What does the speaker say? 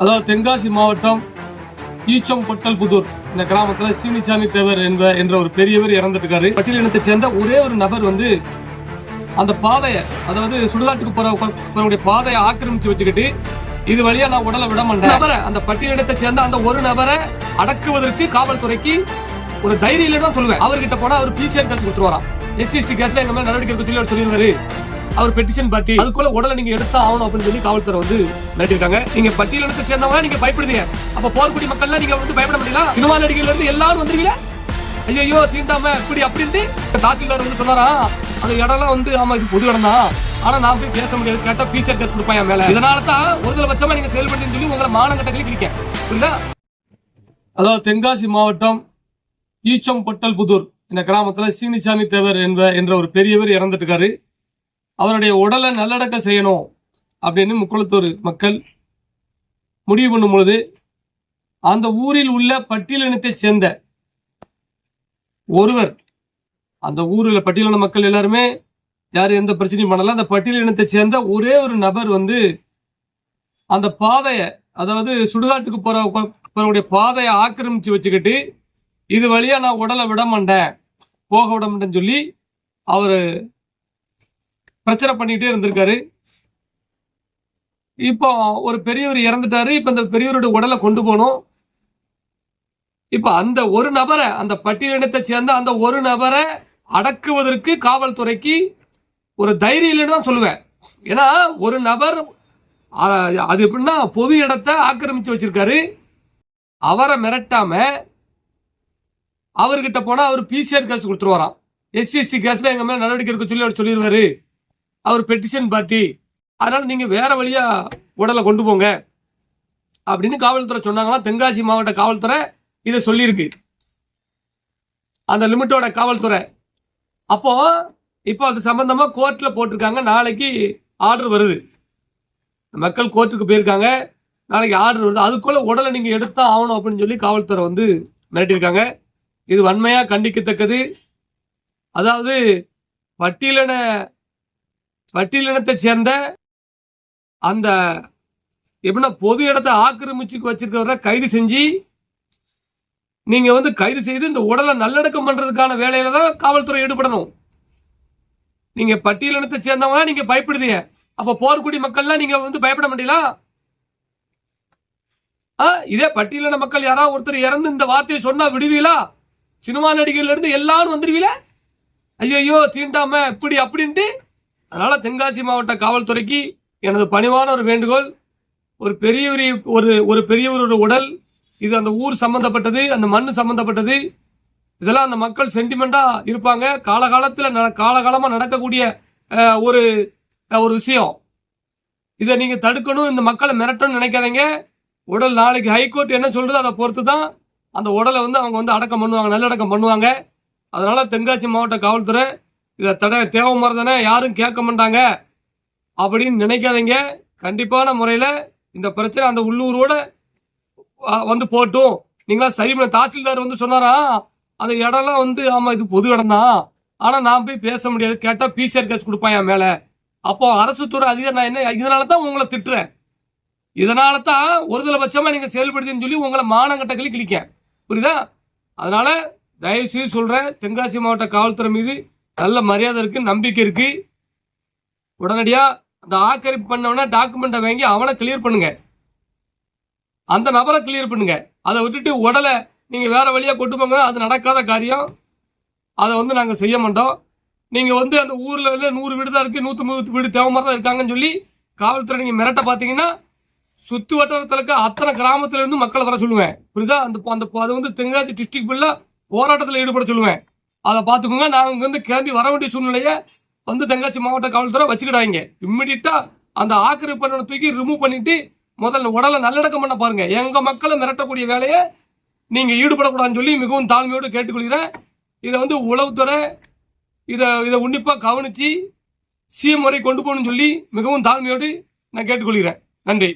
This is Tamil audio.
அதாவது தென்காசி மாவட்டம் ஈச்சம் பொட்டல் புதூர். இந்த கிராமத்துல சீனிசாமி தேவர் என்ப என்ற ஒரு பெரியவர் இறந்துட்டுக்காரு பட்டியல் இனத்தை சேர்ந்த ஒரே ஒரு நபர் வந்து அந்த பாதையை அதாவது சுடுகாட்டுக்கு போற போறவங்களுடைய பாதையை ஆக்கிரமிச்சு வச்சுக்கிட்டு இது வழியா நான் உடலை விட மாட்டேன். நபரை அந்த பட்டியலிடத்தை சேர்ந்த அந்த ஒரு நபரை அடக்குவதற்கு காவல்துறைக்கு ஒரு தைரியம் தான் சொல்லுவேன். அவர்கிட்ட போனா அவர் பிசிஆர் கேஸ் கொடுத்துருவாராம் எஸ்சிஎஸ்டி கேஸ்ல எங்க மேல நடவடிக்கை எடுக்க சொல்லி அவர் அவர் பெட்டிஷன் பத்தி அதுக்குள்ள உடலை நீங்க எடுத்தா ஆகணும் அப்படின்னு சொல்லி காவல்துறை வந்து மிரட்டிருக்காங்க நீங்க பட்டியலினத்தை சேர்ந்தவங்க நீங்க பயப்படுதீங்க அப்ப போர்க்குடி மக்கள்லாம் நீங்க வந்து பயப்பட முடியல? சினிமா நடிகர்ல இருந்து எல்லாரும் வந்துருவீங்க? ஐயோ தீண்டாம இப்படி அப்படின்னு தாசில்தார் வந்து சொன்னாரா? அந்த இடம்லாம் வந்து ஆமா இது பொது இடம் தான் ஆனா நான் போய் பேச முடியாது. கேட்டா பீச்சர் கேஸ் கொடுப்பேன் என் மேல. இதனால தான் ஒருதல பட்சமா நீங்க செயல்படுன்னு சொல்லி உங்களை மானங்கட்ட கிளிக்கிறேன் புரியுதா? அதாவது தென்காசி மாவட்டம் ஈச்சம் பொட்டல் புதூர். இந்த கிராமத்துல சீனிசாமி தேவர் என்ப என்ற ஒரு பெரியவர் இறந்துட்டுருக்காரு. அவருடைய உடலை நல்லடக்கம் செய்யணும் அப்படின்னு முக்குளத்தூர் மக்கள் முடிவு பண்ணும் பொழுது அந்த ஊரில் உள்ள பட்டியலினத்தை சேர்ந்த ஒருவர் அந்த ஊரில் பட்டியலின மக்கள் எல்லாருமே யார் எந்த பிரச்சனையும் பண்ணல அந்த பட்டியலினத்தை சேர்ந்த ஒரே ஒரு நபர் வந்து அந்த பாதையை அதாவது சுடுகாட்டுக்கு போற போறவங்களுடைய பாதையை ஆக்கிரமிச்சு வச்சுக்கிட்டு இது வழியா நான் உடலை விட மாட்டேன் போக விட மாட்டேன்னு சொல்லி அவர் பிரச்சனை பண்ணிட்டே இருந்திருக்காரு. இப்போ ஒரு பெரியவர் இறந்துட்டாரு. இப்ப இந்த பெரியவருடைய உடலை கொண்டு போகணும் இப்ப அந்த ஒரு நபரை அந்த பட்டியலினத்தை சேர்ந்த அந்த ஒரு நபரை அடக்குவதற்கு காவல்துறைக்கு ஒரு தைரியம் இல்லைன்னு தான் சொல்லுவேன். ஏன்னா ஒரு நபர் அது எப்படின்னா பொது இடத்தை ஆக்கிரமிச்சு வச்சிருக்காரு. அவரை மிரட்டாம அவர்கிட்ட போனா அவர் பிசிஆர் கேஸ் கொடுத்துருவாராம். எஸ்சிஎஸ்டி கேஸ்ல எங்க மேல நடவடிக்கை எடுக்க சொல்லி அவர் சொல்லிடுவாரு அவர் பெட்டிஷன் பார்ட்டி அதனால நீங்கள் வேற வழியாக உடலை கொண்டு போங்க. அப்படின்னு காவல்துறை சொன்னாங்களாம். தென்காசி மாவட்ட காவல்துறை இதை சொல்லியிருக்கு. அந்த லிமிட்டோட காவல்துறை. அப்போ இப்போ அது சம்மந்தமாக கோர்ட்டில் போட்டிருக்காங்க. நாளைக்கு ஆர்டர் வருது. மக்கள் கோர்ட்டுக்கு போயிருக்காங்க. நாளைக்கு ஆர்டர் வருது. அதுக்குள்ளே உடலை நீங்கள் எடுத்தா ஆகணும் அப்படின்னு சொல்லி காவல்துறை வந்து மிரட்டியிருக்காங்க. இது வன்மையாக கண்டிக்கத்தக்கது. அதாவது பட்டியலின பட்டியலினத்தை சேர்ந்த அந்த எப்படின்னா பொது இடத்தை ஆக்கிரமிச்சு வச்சிருக்கிறவரை கைது செஞ்சு நீங்க வந்து கைது செய்து இந்த உடலை நல்லடக்கம் பண்றதுக்கான வேலையில தான் காவல்துறை ஈடுபடணும். நீங்க பட்டியலினத்தை சேர்ந்தவங்க நீங்க பயப்படுதீங்க. அப்ப போர்க்குடி மக்கள்லாம் நீங்க வந்து பயப்பட மாட்டீங்களா? ஆ, இதே பட்டியலின மக்கள் யாராவது ஒருத்தர் இறந்து இந்த வார்த்தையை சொன்னா விடுவீங்களா? சினிமா நடிகர்ல இருந்து எல்லாரும் வந்துருவீல ஐயோ தீண்டாம இப்படி அப்படின்ட்டு அதனால் தென்காசி மாவட்ட காவல்துறைக்கு எனது பணிவான ஒரு வேண்டுகோள் ஒரு பெரியவரி ஒரு ஒரு பெரியவரோட உடல் இது அந்த ஊர் சம்பந்தப்பட்டது அந்த மண் சம்பந்தப்பட்டது இதெல்லாம் அந்த மக்கள் சென்டிமெண்டா இருப்பாங்க. காலகாலத்தில் ந காலகாலமாக நடக்கக்கூடிய ஒரு ஒரு விஷயம். இதை நீங்கள் தடுக்கணும் இந்த மக்களை மிரட்டணும்னு நினைக்காதீங்க. உடல் நாளைக்கு ஹைகோர்ட் என்ன சொல்கிறது அதை பொறுத்து தான் அந்த உடலை வந்து அவங்க வந்து அடக்கம் பண்ணுவாங்க நல்லடக்கம் பண்ணுவாங்க. அதனால் தென்காசி மாவட்ட காவல்துறை இதை தடவை தேவை தானே யாரும் கேட்க மாட்டாங்க அப்படின்னு நினைக்காதீங்க. கண்டிப்பான முறையில் இந்த பிரச்சனை அந்த உள்ளூரோட வந்து போட்டும் நீங்களா சரி பண்ண தாசில்தார் வந்து சொன்னாரா? அந்த இடம்லாம் வந்து ஆமாம் இது பொது இடம் தான் ஆனால் நான் போய் பேச முடியாது. கேட்டால் பிசிஆர் கேஸ் கொடுப்பான் என் மேலே. அப்போ அரசு துறை அதிகாரி நான் என்ன இதனால தான் உங்களை திட்டுறேன். இதனால தான் ஒருதலை பட்சமாக நீங்கள் செயல்படுதுன்னு சொல்லி உங்களை மானங்கட்டகளி கிளிக்க புரியுதா? அதனால தயவுசெய்து சொல்கிறேன் தென்காசி மாவட்ட காவல்துறை மீது நல்ல மரியாதை இருக்கு நம்பிக்கை இருக்கு. உடனடியா அந்த ஆக்கிரமிப்பு பண்ணவனா டாக்குமெண்ட்டை வாங்கி அவனை கிளியர் பண்ணுங்க. அந்த நபரை கிளியர் பண்ணுங்க. அதை விட்டுட்டு உடலை நீங்க வேற வழியா கொண்டு போங்க. அது நடக்காத காரியம். அதை வந்து நாங்க செய்ய மாட்டோம். நீங்க வந்து அந்த ஊர்ல வந்து நூறு வீடு தான் இருக்கு நூத்தி முப்பது வீடு தேவை தான் இருக்காங்கன்னு சொல்லி காவல்துறை நீங்க மிரட்ட பாத்தீங்கன்னா சுத்து வட்டாரத்துல இருக்க அத்தனை கிராமத்துல இருந்து மக்களை வர சொல்லுவேன். புரியுதா? அந்த அந்த அது வந்து தென்காசி டிஸ்ட்ரிக்ட் ஃபுல்லா போராட்டத்தில் ஈடுபட சொல்லுவேன். அதை பார்த்துக்கோங்க. நாங்கள் இங்கேருந்து கிளம்பி வர வேண்டிய சூழ்நிலையை வந்து தென்காசி மாவட்ட காவல்துறை வச்சுக்கிடாங்க இம்மிடியட்டாக அந்த ஆக்கிரமிப்பு தூக்கி ரிமூவ் பண்ணிட்டு முதல்ல உடலை நல்லடக்கம் பண்ண பாருங்க. எங்கள் மக்களை மிரட்டக்கூடிய வேலையை நீங்கள் ஈடுபடக்கூடாதுன்னு சொல்லி மிகவும் தாழ்மையோடு கேட்டுக்கொள்கிறேன். இதை வந்து உளவுத்துறை இதை இதை உன்னிப்பாக கவனித்து சிஎம் வரை கொண்டு போகணும்னு சொல்லி மிகவும் தாழ்மையோடு நான் கேட்டுக்கொள்கிறேன். நன்றி.